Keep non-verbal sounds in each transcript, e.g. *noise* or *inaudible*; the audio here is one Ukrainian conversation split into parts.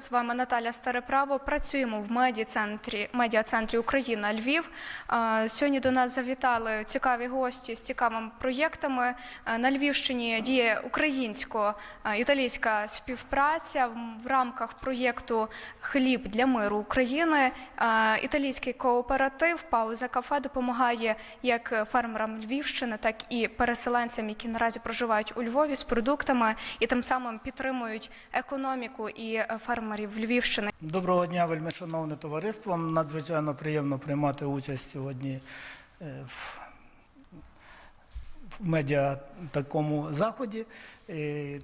З вами Наталя Стареправо. Працюємо в медіа-центрі, медіа-центрі Україна Львів. Сьогодні до нас завітали цікаві гості з цікавими проєктами. На Львівщині діє українсько-італійська співпраця в- рамках проєкту Хліб для миру України. Італійський кооператив Пауза кафе допомагає як фермерам Львівщини, так і переселенцям, які наразі проживають у Львові з продуктами і тим самим підтримують економіку і е, фермерів Львівщини. Доброго дня, вельми шановне товариство. Надзвичайно приємно приймати участь сьогодні е, в, медіа такому заході.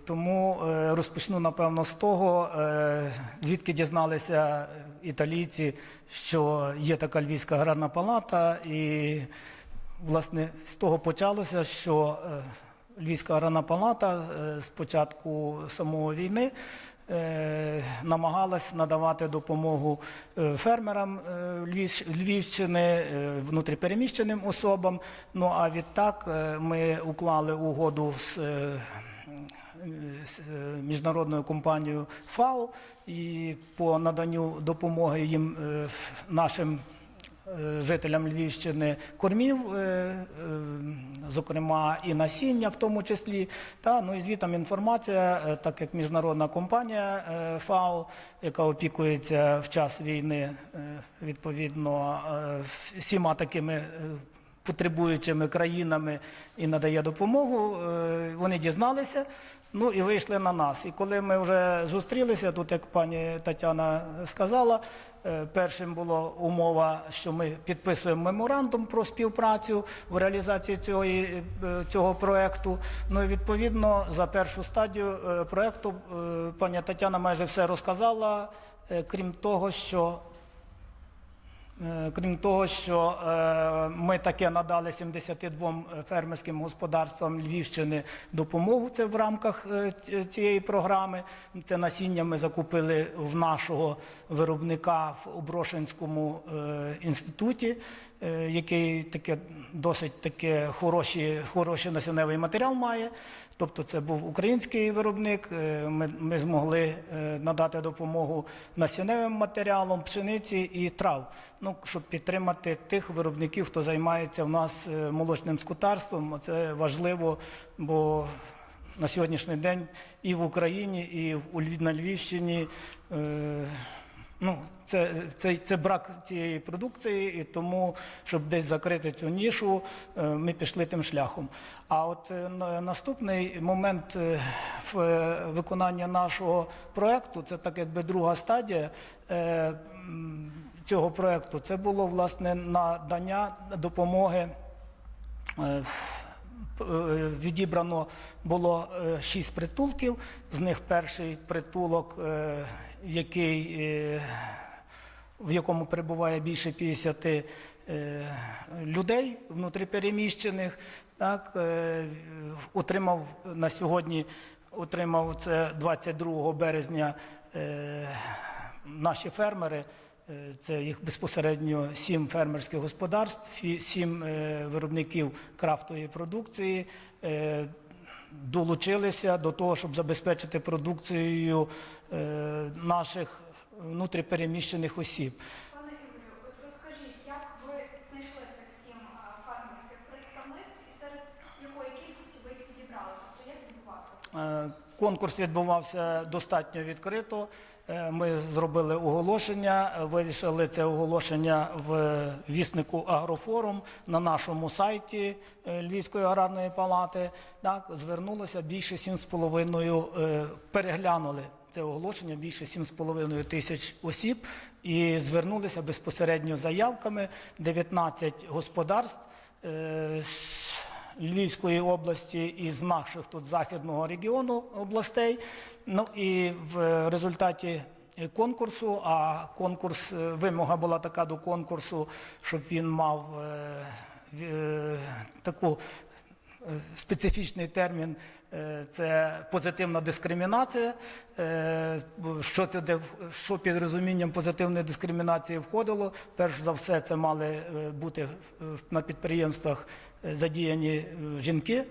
Тому е, розпочну напевно з того, е, звідки дізналися італійці, що є така львівська аграрна палата, і власне з того почалося, що Львівська аграрна палата е, з початку самої війни е, намагалась надавати допомогу е, фермерам Львівщини, внутріпереміщеним особам. Ну а відтак ми уклали угоду з. міжнародною компанією ФАО і по наданню допомоги їм нашим жителям Львівщини кормів, зокрема і насіння, в тому числі. Та ну і звітам інформація, е, так як міжнародна компанія е, ФАО, яка опікується в час війни, е, відповідно всіма такими. Потребуючими країнами і надає допомогу, вони дізналися, ну і вийшли на нас. І коли ми вже зустрілися, тут, як пані Тетяна сказала, е, першим була умова, що ми підписуємо меморандум про співпрацю в реалізації цього, цього проекту. Ну і відповідно за першу стадію е, проекту е, пані Тетяна майже все розказала, е, крім того, що Е, Крім того, що е, ми таке надали 72 фермерським господарствам Львівщини допомогу. Це в рамках е, цієї програми. Це насіння ми закупили в нашого виробника в Оброшинському е, інституті, е, який таке досить таке хороші, хороший насінневий матеріал має. Тобто це був український виробник. е, Ми, ми змогли е, надати допомогу насінневим матеріалам, пшениці і трав, ну, щоб підтримати тих виробників, хто займається в нас е, молочним скотарством. Це важливо, бо на сьогоднішній день і в Україні, і на Львівщині. Ну, це, це, це брак цієї продукції, і тому, щоб десь закрити цю нішу, е, ми пішли тим шляхом. А от е, наступний момент е, виконання нашого проекту, це так якби друга стадія цього проекту, це було власне надання допомоги. Відібрано було шість притулків. З них перший притулок, який, в якому перебуває більше 50 е, людей внутріпереміщених, так, е, отримав на сьогодні, отримав це 22 березня е, наші фермери. Це їх безпосередньо сім фермерських господарств, сім виробників крафтової продукції. Долучилися до того, щоб забезпечити продукцією наших внутріпереміщених осіб. Пане Ігорю, от розкажіть, як ви знайшли цих сім фермерських представництв і серед якої кількості ви їх відібрали? Тобто як відбувався? Е, Конкурс відбувався достатньо відкрито. Е, Ми зробили оголошення, е, вивішали це оголошення в віснику Агрофорум на нашому сайті Львівської аграрної палати. Так, звернулося більше 7,5 е, переглянули це оголошення більше 7,5 тисяч осіб і звернулися безпосередньо заявками 19 господарств. е, з Львівської області і з наших тут західного регіону областей. Ну і в результаті конкурсу, а конкурс, е, вимога була така до конкурсу, щоб він мав е, таку специфічний термін Е, Це позитивна дискримінація. Е, Що це де що під розумінням позитивної дискримінації входило? Перш за все, це мали е, бути е, на підприємствах е, задіяні е, жінки.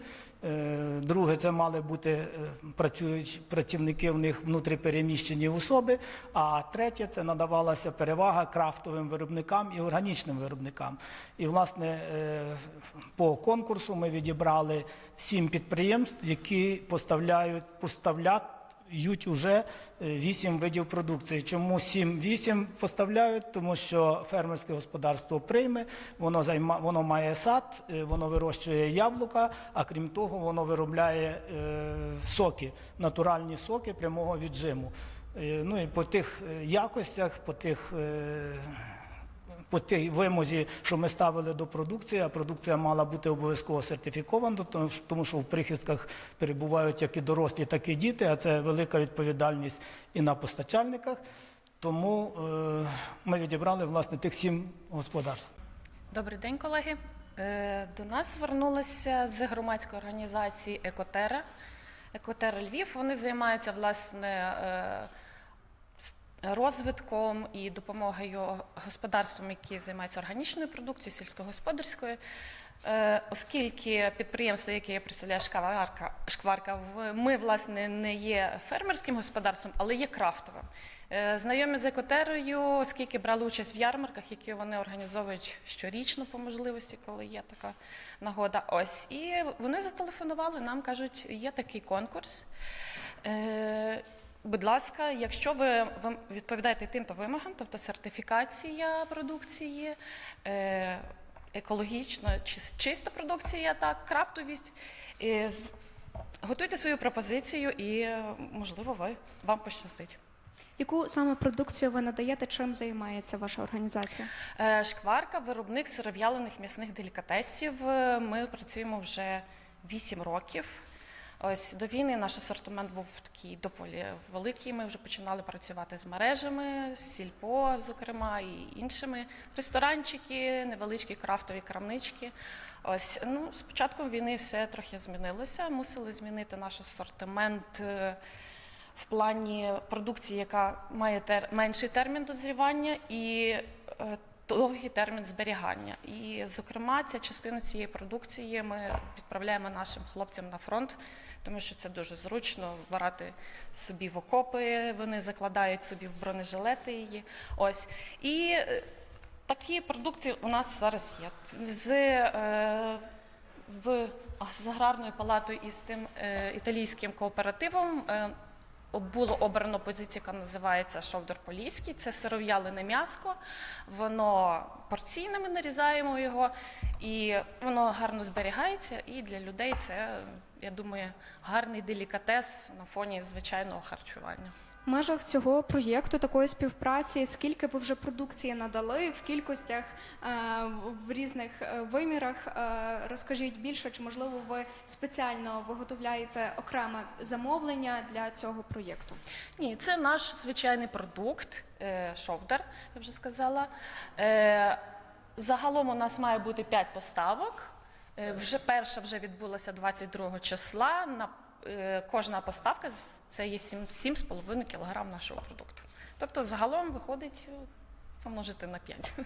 Е, Друге, це мали бути е, працюючі працівники в них внутріпереміщені особи. А третє, це надавалася перевага крафтовим виробникам і органічним виробникам. І, власне, е, по конкурсу ми відібрали сім підприємств, які поставляють поставляють уже е, вісім видів продукції. Чому 7-8 поставляють? Тому що фермерське господарство прийме, воно займа, воно має сад, е, воно вирощує яблука, а крім того, воно виробляє е, соки, натуральні соки прямого віджиму. Е, ну і по тих якостях, по тих. По тій вимозі, що ми ставили до продукції, а продукція мала бути обов'язково сертифікована, тому що- в прихистках перебувають як і дорослі, так і діти, а це велика відповідальність і на постачальниках. Тому е, ми відібрали власне тих сім господарств. Добрий день, колеги. Е, До нас звернулися з громадської організації Екотера. Екотера Львів. Вони займаються власне е, розвитком і допомогою господарствам, які займаються органічною продукцією, сільськогосподарською. Е, Оскільки підприємство, яке я представляю, шкварка, шкварка, ми власне не є фермерським господарством, але є крафтовим. Е, Знайомі з екотерою, оскільки брали участь в ярмарках, які вони організовують щорічно по можливості, коли є така нагода. Ось і вони зателефонували. Нам кажуть, є такий конкурс. Будь ласка, якщо ви, відповідаєте тим-то вимогам, тобто сертифікація продукції, е, екологічна, чис- чиста продукція, так, крафтовість, готуйте свою пропозицію і, можливо, ви вам пощастить. Яку саме продукцію ви надаєте? Чим займається ваша організація? Е, Шкварка, виробник сиров'ялених м'ясних делікатесів. Ми працюємо вже 8 років. Ось до війни наш асортимент був такий доволі великий. Ми вже починали працювати з мережами, з сільпо, зокрема, і іншими ресторанчики, невеличкі крафтові крамнички. Ось ну з початком війни все трохи змінилося. Мусили змінити наш асортимент. е, в плані продукції, яка має тер... менший термін дозрівання і е, довгий термін зберігання. І, зокрема, ця частина цієї продукції ми відправляємо нашим хлопцям на фронт, тому що це дуже зручно брати собі в окопи, вони закладають собі в бронежилети її. Ось. І е, такі продукти у нас зараз є. З, е, в, з аграрною палатою і з тим е, італійським кооперативом е, було обрано позицію, яка називається Шовдор Поліський. Це сиров'ялене м'яско. Воно порційно ми нарізаємо його, і воно гарно зберігається. І для людей це, я думаю, гарний делікатес на фоні звичайного харчування. Межах цього проєкту такої співпраці, скільки ви вже продукції надали в кількостях е, в різних е, вимірах? Е, розкажіть більше, чи можливо ви спеціально виготовляєте окреме замовлення для цього проєкту? Ні, це наш звичайний продукт, шовдар, я вже сказала. Загалом у нас має бути 5 поставок. Вже перша вже відбулася 22 числа. Кожна поставка з- це є 7 7,5 кг нашого продукту. Тобто загалом виходить е, помножити на 5. *laughs*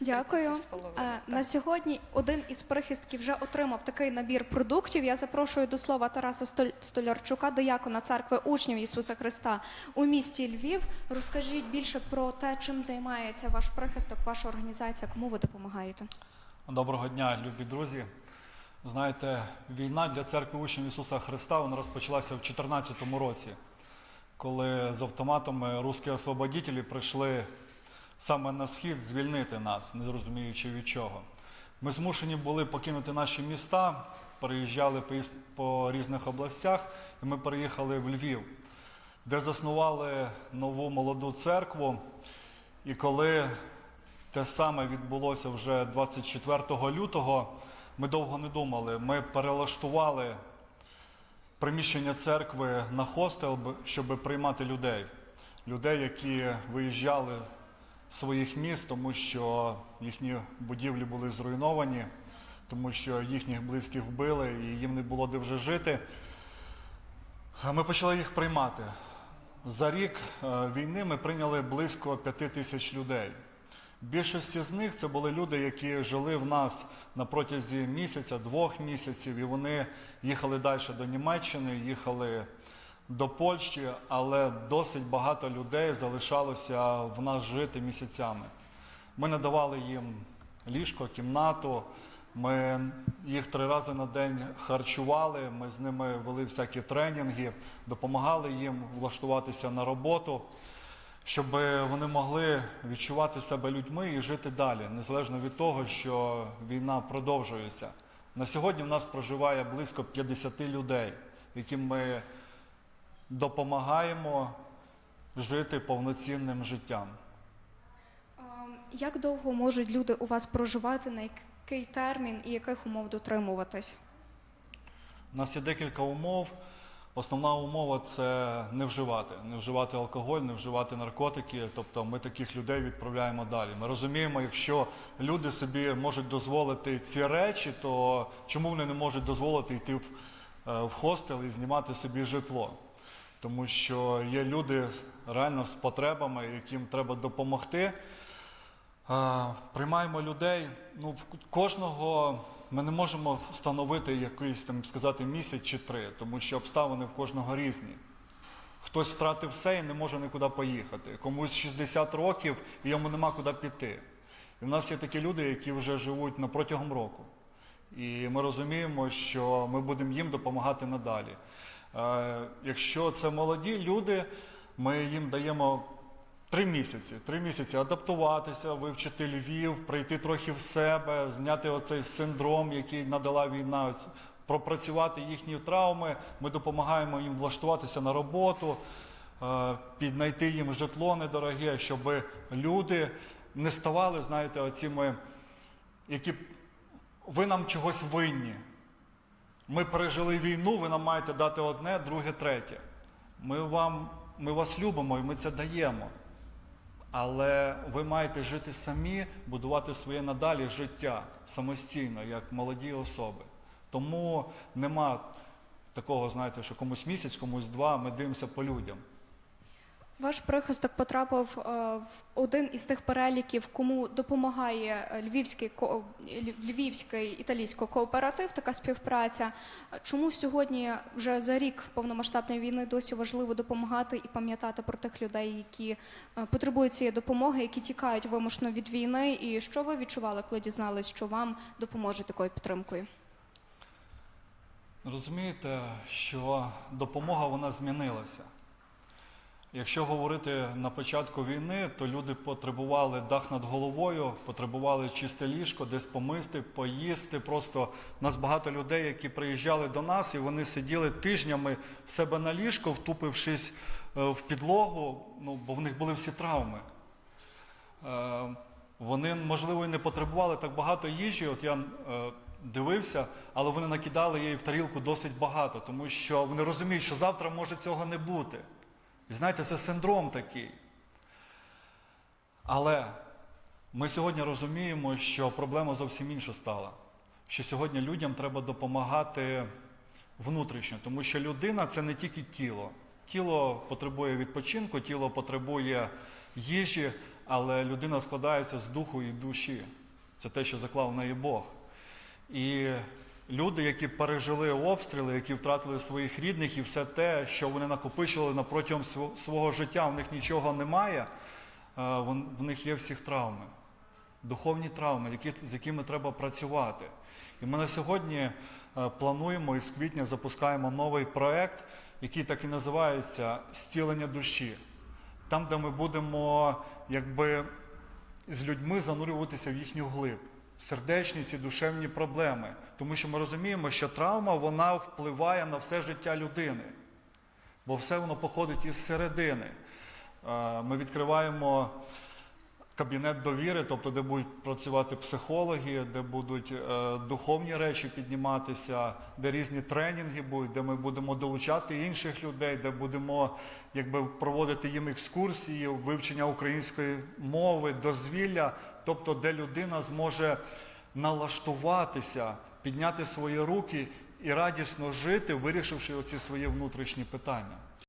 Дякую. 37,5, Е. На сьогодні один із прихистків вже отримав такий набір продуктів. Я запрошую до слова Тараса Столь- Столярчука, диякона церкви учнів Ісуса Христа у місті Львів. Розкажіть більше про те, чим займається ваш прихисток, ваша організація, кому ви допомагаєте. Доброго дня, любі друзі. Знаєте, війна для церкви учнів Ісуса Христа вона розпочалася в 2014 році, коли з автоматами русські освободітелі прийшли саме на схід звільнити нас, не зрозуміючи від чого. Ми змушені були покинути наші міста, переїжджали по по різних областях, і ми переїхали в Львів, де заснували нову молоду церкву. І коли те саме відбулося вже 24 лютого, ми довго не думали. Ми перелаштували приміщення церкви на хостел, щоб приймати людей. Людей, які виїжджали з своїх міст, тому що їхні будівлі були зруйновані. тому що їхніх близьких вбили і їм не було де вже жити. Ми почали їх приймати. За рік е, війни ми прийняли близько п'яти тисяч людей. Більшості з них це були люди, які жили в нас на протязі місяця, двох місяців, і вони їхали далі до Німеччини, їхали до Польщі, але досить багато людей залишалося в нас жити місяцями. Ми надавали їм ліжко, кімнату. Ми їх три рази на день харчували. Ми з ними вели всякі тренінги, допомагали їм влаштуватися на роботу, щоб вони могли відчувати себе людьми і жити далі, незалежно від того, що війна продовжується. На сьогодні в нас проживає близько 50 людей, яким ми допомагаємо жити повноцінним життям. Як довго можуть люди у вас проживати, на який термін і яких умов дотримуватись? У нас є декілька умов. Основна умова це не вживати, не вживати алкоголь, не вживати наркотики. Тобто ми таких людей відправляємо далі. Ми розуміємо, якщо люди собі можуть дозволити ці речі, то чому вони не можуть дозволити йти в, е, в хостел і знімати собі житло? Тому що є люди реально з потребами, яким треба допомогти. Приймаємо людей. Ну, в кожного ми не можемо встановити якийсь там сказати місяць чи три, тому що обставини в кожного різні. Хтось втратив все і не може нікуди поїхати. Комусь 60 років і йому нема куди піти. І в нас є такі люди, які вже живуть на протягом року. І ми розуміємо, що ми будемо їм допомагати надалі. Е, якщо це молоді люди, ми їм даємо Три місяці. Три місяці адаптуватися, вивчити Львів, прийти трохи в себе, зняти оцей синдром, який надала війна, пропрацювати їхні травми. Ми допомагаємо їм влаштуватися на роботу, е, піднайти їм житло недороге, щоб люди не ставали, знаєте, оціми, які ви нам чогось винні. Ми пережили війну, ви нам маєте дати одне, друге, третє. Ми, вам, ми вас любимо і ми це даємо. Але ви маєте жити самі, будувати своє надалі життя самостійно, як молоді особи. Тому нема такого, знаєте, що комусь місяць, комусь два, ми дивимося по людям. Ваш прихисток потрапив е, в один із тих переліків, кому допомагає е, львівський ко- львівський італійсько кооператив, така співпраця. Чому сьогодні, вже за рік повномасштабної війни, досі важливо допомагати і пам'ятати про тих людей, які е, потребують цієї допомоги, які тікають вимушено від війни? І що ви відчували, коли дізнались, що вам допоможуть такою підтримкою? Розумієте, що допомога вона змінилася. Якщо говорити на початку війни, то люди потребували дах над головою, потребували чисте ліжко, десь помисти, поїсти. Просто у нас багато людей, які приїжджали до нас, і вони сиділи тижнями в себе на ліжко, втупившись е, в підлогу, ну, бо в них були всі травми. Е, Вони, можливо, і не потребували так багато їжі. От я е, дивився, але вони накидали її в тарілку досить багато, тому що вони розуміють, що завтра може цього не бути. І знаєте, це синдром такий. Але ми сьогодні розуміємо, що проблема зовсім інша стала. Що сьогодні людям треба допомагати внутрішньо, тому що людина це не тільки тіло. Тіло потребує відпочинку, тіло потребує їжі, але людина складається з духу і душі. Це те, що заклав в неї Бог. І люди, які пережили обстріли, які втратили своїх рідних, і все те, що вони накопичили протягом свого життя, в них нічого немає, е, в них є всіх травми, духовні травми, які, з якими треба працювати. І ми на сьогодні е, плануємо і з квітня запускаємо новий проект, який так і називається Зцілення душі. Там, де ми будемо якби з людьми занурюватися в їхню глиб, сердечні ці душевні проблеми. Тому що ми розуміємо, що травма вона впливає на все життя людини, бо все воно походить із середини. Е, Ми відкриваємо кабінет довіри, тобто де будуть працювати психологи, де будуть е, духовні речі підніматися, де різні тренінги будуть, де ми будемо долучати інших людей, де будемо якби, проводити їм екскурсії, вивчення української мови, дозвілля, тобто де людина зможе налаштуватися, підняти свої руки і радісно жити, вирішивши оці свої внутрішні питання.